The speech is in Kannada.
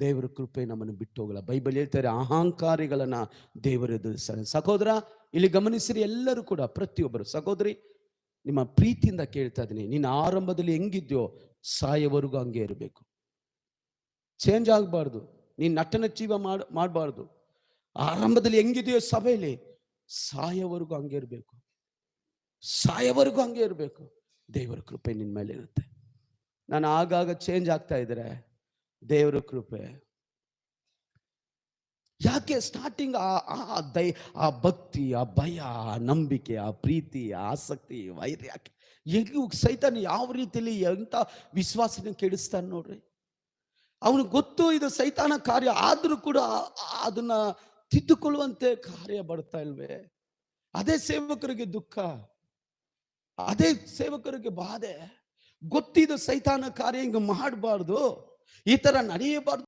ದೇವರ ಕೃಪೆ ನಮ್ಮನ್ನು ಬಿಟ್ಟು ಹೋಗಲ್ಲ. ಬೈಬಲ್ ಹೇಳ್ತಾರೆ, ಅಹಂಕಾರಿಗಳನ್ನ ದೇವರು ಎದುರಿಸ್ತಾರೆ ಸಹೋದರ, ಇಲ್ಲಿ ಗಮನಿಸಿರಿ, ಎಲ್ಲರೂ ಕೂಡ, ಪ್ರತಿಯೊಬ್ಬರು, ಸಹೋದರಿ, ನಿಮ್ಮ ಪ್ರೀತಿಯಿಂದ ಕೇಳ್ತಾ ಇದ್ದೀನಿ ನೀನು ಆರಂಭದಲ್ಲಿ ಹೆಂಗಿದ್ಯೋ, ಸಾಯವರೆಗೂ ಹಂಗೆ ಇರಬೇಕು. ಚೇಂಜ್ ಆಗಬಾರ್ದು. ನೀನು ನಟನ ಜೀವ ಮಾಡ್, ಮಾಡಬಾರ್ದು. ಆರಂಭದಲ್ಲಿ ಹೆಂಗಿದೆಯೋ ಸಭೆಯಲ್ಲಿ, ಸಾಯವರೆಗೂ ಹಂಗೆ ಇರಬೇಕು. ಸಾಯವರೆಗೂ ಹಂಗೆ ಇರಬೇಕು. ದೇವರ ಕೃಪೆ ನಿನ್ನ ಮೇಲೆ ಇರುತ್ತೆ. ನಾನು ಆಗಾಗ ಚೇಂಜ್ ಆಗ್ತಾ ಇದ್ರೆ ದೇವರ ಕೃಪೆ. ಯಾಕೆ ಸ್ಟಾರ್ಟಿಂಗ್ ಆ ಆ ದೈ, ಆ ಭಕ್ತಿ, ಆ ಭಯ, ಆ ನಂಬಿಕೆ, ಆ ಪ್ರೀತಿ, ಆ ಆಸಕ್ತಿ ವೈರ್ಯ ಹೆಂಗೂ ಸೈತಾನ ಯಾವ ರೀತಿಯಲ್ಲಿ ಎಂತ ವಿಶ್ವಾಸನ ಕೆಡಿಸ್ತಾನೆ ನೋಡ್ರಿ. ಅವನು ಗೊತ್ತು ಇದು ಸೈತಾನ ಕಾರ್ಯ, ಆದರೂ ಕೂಡ ಅದನ್ನ ತಿದ್ದುಕೊಳ್ಳುವಂತೆ ಕಾರ್ಯ ಬರ್ತಾ ಇಲ್ವೇ. ಅದೇ ಸೇವಕರಿಗೆ ದುಃಖ, ಅದೇ ಸೇವಕರಿಗೆ ಬಾಧೆ. ಗೊತ್ತಿದ್ದು ಸೈತಾನ ಕಾರ್ಯ ಹಿಂಗೆ ಮಾಡಬಾರ್ದು. ಈ ತರ ನಡೆಯಬಾರ್ದು